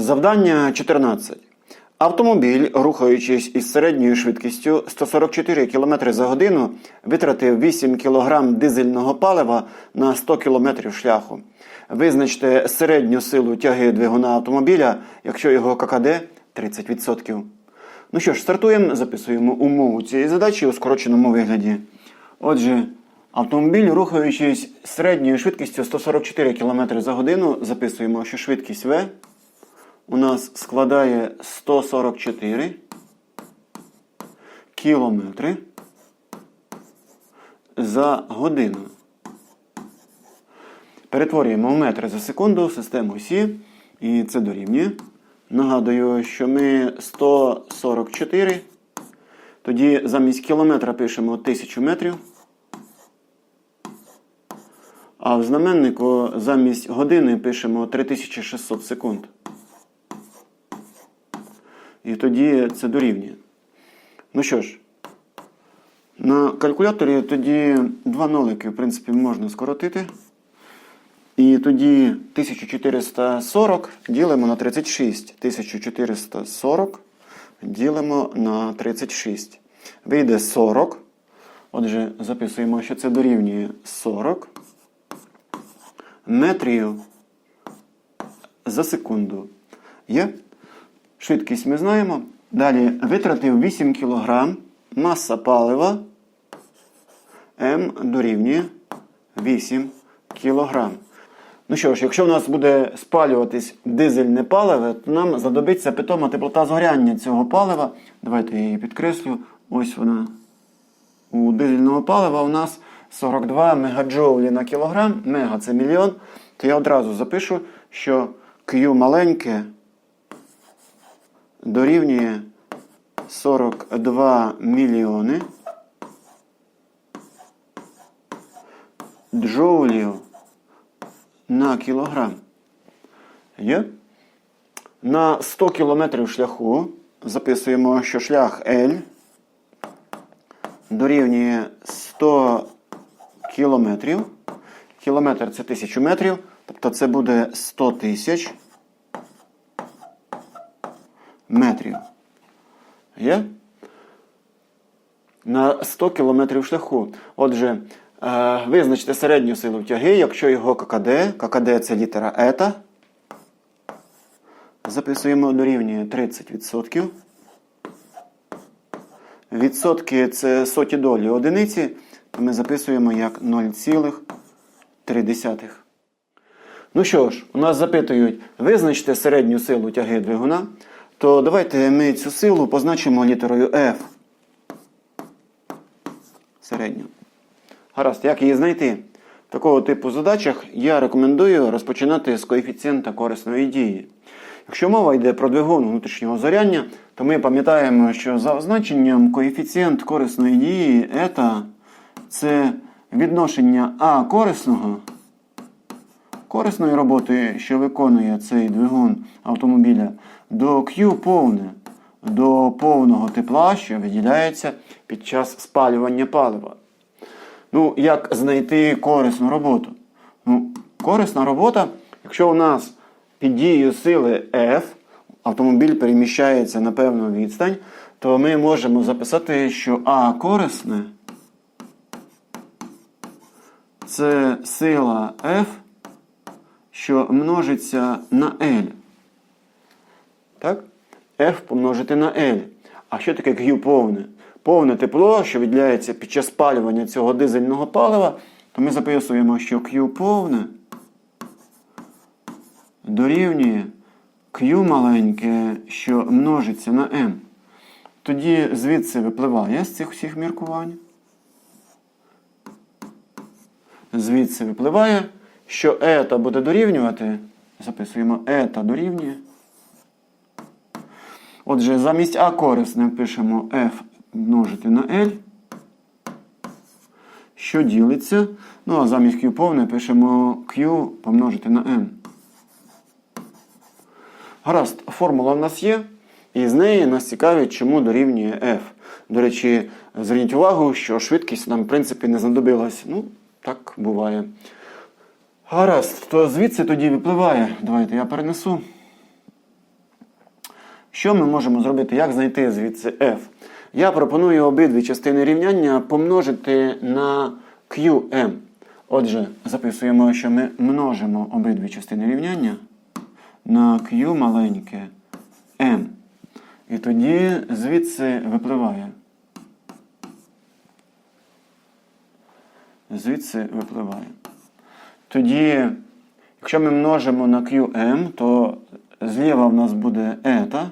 Завдання 14. Автомобіль, рухаючись із середньою швидкістю 144 км за годину, витратив 8 кг дизельного палива на 100 км шляху. Визначте середню силу тяги двигуна автомобіля, якщо його ККД 30%. Ну що ж, стартуємо, записуємо умову цієї задачі у скороченому вигляді. Отже, автомобіль, рухаючись середньою швидкістю 144 км за годину, записуємо, що швидкість В у нас складає 144 кілометри за годину. Перетворюємо в метри за секунду систему Сі, і це дорівнює. Нагадую, що ми 144. Тоді замість кілометра пишемо 1000 метрів. А в знаменнику замість години пишемо 3600 секунд. І тоді це дорівнює. Ну що ж, на калькуляторі тоді два нолики, в принципі, можна скоротити. І тоді 1440 ділимо на 36. 1440 ділимо на 36. Вийде 40. Отже, записуємо, що це дорівнює 40 метрів за секунду. Є? Швидкість ми знаємо. Далі витратив 8 кг, маса палива М дорівнює 8 кг. Ну що ж, якщо в нас буде спалюватись дизельне паливо, то нам знадобиться питома теплота згоряння цього палива. Давайте я її підкреслю. Ось вона. У дизельного палива у нас 42 мегаджоулі на кілограм. Мега це мільйон. То я одразу запишу, що Q маленьке дорівнює 42 мільйони джоулів на кілограм. Є? На 100 кілометрів шляху записуємо, що шлях L дорівнює 100 кілометрів. Кілометр це 1000 метрів, тобто це буде 100 тисяч метрів. Є? На 100 кілометрів шляху. Отже, е, визначте середню силу тяги, якщо його ККД, ККД це літера ета. Записуємо дорівнює 30%. Відсотки це соті долі одиниці, ми записуємо як 0,3. Ну що ж, у нас запитують, визначте середню силу тяги двигуна, то давайте ми цю силу позначимо літерою F. Середню. Гаразд, як її знайти? В такого типу задачах я рекомендую розпочинати з коефіцієнта корисної дії. Якщо мова йде про двигун внутрішнього зоряння, то ми пам'ятаємо, що за означенням коефіцієнт корисної дії ета це відношення А корисного корисної роботи, що виконує цей двигун автомобіля, до Q повне, до повного тепла, що виділяється під час спалювання палива. Ну, як знайти корисну роботу? Ну, корисна робота, якщо у нас під дією сили F автомобіль переміщається на певну відстань, то ми можемо записати, що А корисне це сила F, що множиться на L. Так? F помножити на L. А що таке Q повне? Повне тепло, що виділяється під час спалювання цього дизельного палива, то ми записуємо, що Q повне дорівнює Q маленьке, що множиться на M. Тоді звідси випливає з цих всіх міркувань. Звідси випливає, що ета буде дорівнювати. Записуємо ета дорівнює. Отже, замість А корисне пишемо F множити на L. Що ділиться? Ну, а замість Q повне пишемо Q помножити на M. Гаразд, формула в нас є, і з неї нас цікавить, чому дорівнює F. До речі, зверніть увагу, що швидкість нам, в принципі, не знадобилась. Ну, так буває. Гаразд, то звідси тоді випливає. Давайте я перенесу. Що ми можемо зробити? Як знайти звідси f? Я пропоную обидві частини рівняння помножити на qm. Отже, записуємо, що ми множимо обидві частини рівняння на q маленьке m. І тоді звідси випливає. Звідси випливає. Тоді, якщо ми множимо на qm, то зліва в нас буде ета,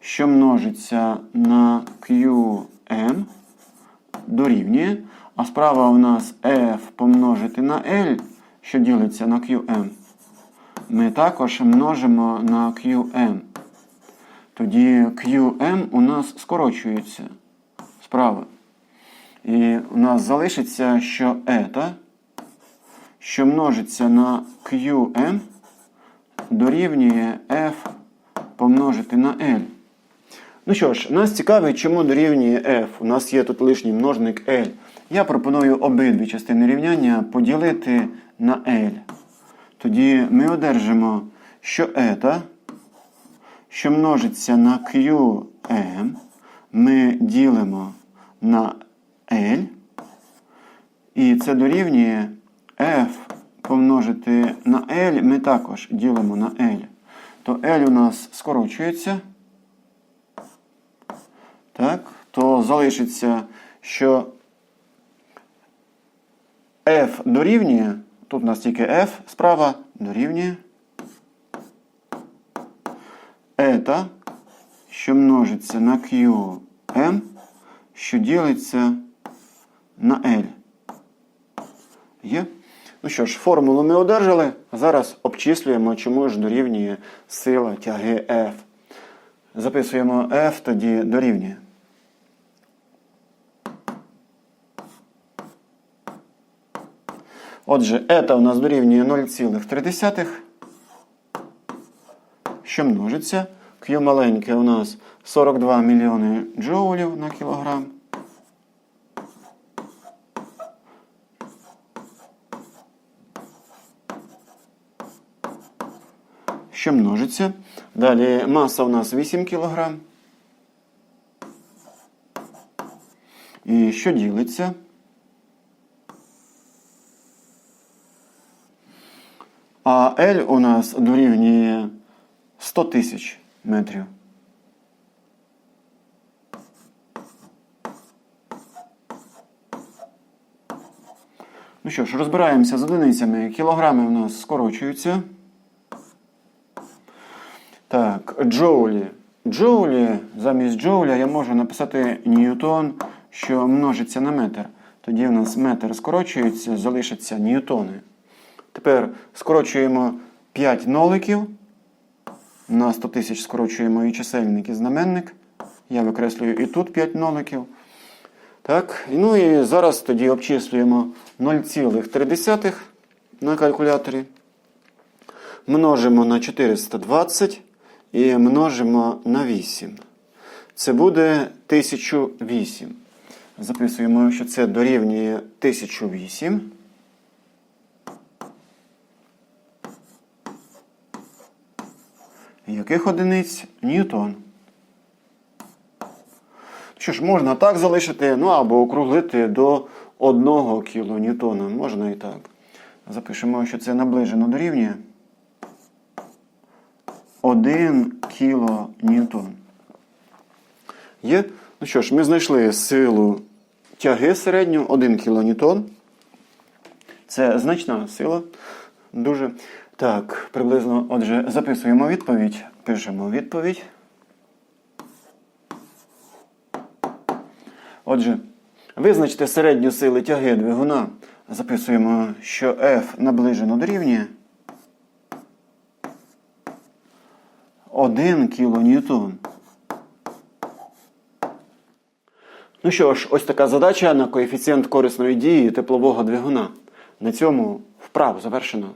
що множиться на qm дорівнює, а справа у нас f помножити на L, що ділиться на qm. Ми також множимо на qm. Тоді qm у нас скорочується справа. І у нас залишиться, що ета, що множиться на qm, дорівнює f помножити на L. Ну що ж, нас цікавить, чому дорівнює f. У нас є тут лишній множник L. Я пропоную обидві частини рівняння поділити на L. Тоді ми одержимо, що ета, що множиться на qm, ми ділимо на L. І це дорівнює f помножити на L, ми також ділимо на L. То L у нас скорочується. Так, то залишиться, що f дорівнює, тут у нас тільки f справа дорівнює ета, що множиться на qm, що ділиться на L. Є? Ну що ж, формулу ми одержали. Зараз обчислюємо, чому ж дорівнює сила тяги F. Записуємо F, тоді дорівнює. Отже, ета у нас дорівнює 0,3, що множиться. Q маленьке у нас 42 мільйони джоулів на кілограм. Що множиться. Далі маса у нас 8 кг. І що ділиться? А L у нас дорівнює 100 тисяч метрів. Ну що ж, розбираємося з одиницями. Кілограми у нас скорочуються. Так, джоулі. Джоулі, замість джоуля я можу написати ньютон, що множиться на метр. Тоді у нас метр скорочується, залишаться ньютони. Тепер скорочуємо 5 ноликів. На 100 тисяч скорочуємо і чисельник, і знаменник. Я викреслюю і тут 5 ноликів. Так, ну і зараз тоді обчислюємо 0,3 на калькуляторі. Множимо на 420 і множимо на 8. Це буде 1008. Записуємо, що це дорівнює 1008. Яких одиниць? Ньютон. Що ж, можна так залишити, ну або округлити до 1 кілоньютона. Можна і так. Запишемо, що це наближено дорівнює 1 кілоньютон. Є? Ну що ж, ми знайшли силу тяги середню 1 кілоньютон. Це значна сила. Дуже. Так, приблизно, отже, записуємо відповідь. Пишемо відповідь. Отже, визначте середню силу тяги двигуна. Записуємо, що F наближено дорівнює 1 кілоньютон. Ну що ж, ось така задача на коефіцієнт корисної дії теплового двигуна. На цьому вправу завершено.